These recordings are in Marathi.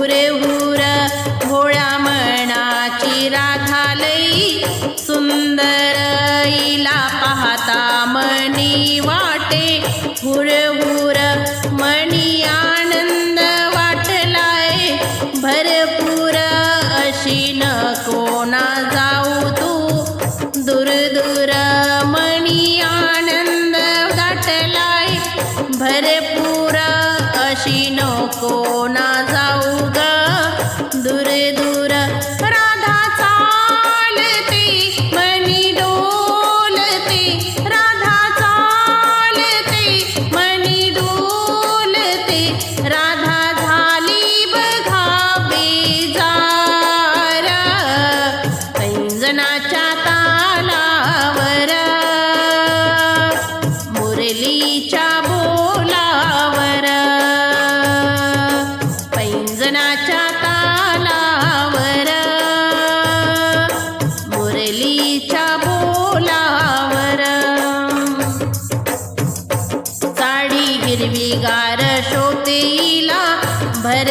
हुर हुर भोळ्या मनाची राधा लई सुंदर इला पाहता मणी वाटे. हुर हुर मणी आनंद वाटलाय. भरपूर अशी न कोणा जाऊ तू. दूर दूर मणी आनंद गाठलाय. भरपूर अशी नको ना जाऊ ग. दूर दूर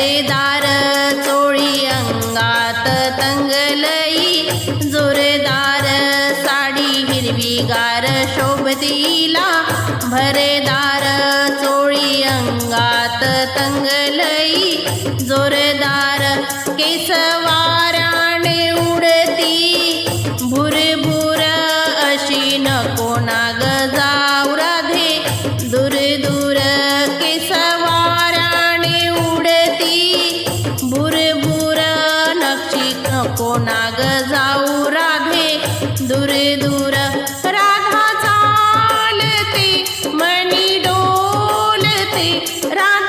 भरेदार चोळी अंगात तंगलई जोरदार साडी हिरवीगार शोभतीला भरेदार चोळी अंगात तंगलई जोरदार केसव রানা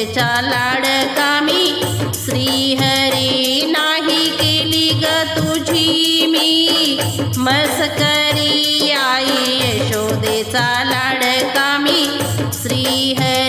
यशोदेच्या लाडकामी श्रीहरी नाही केली ग तुझी मी. मस्करी आई यशोदेचा लाडकामी श्रीहरी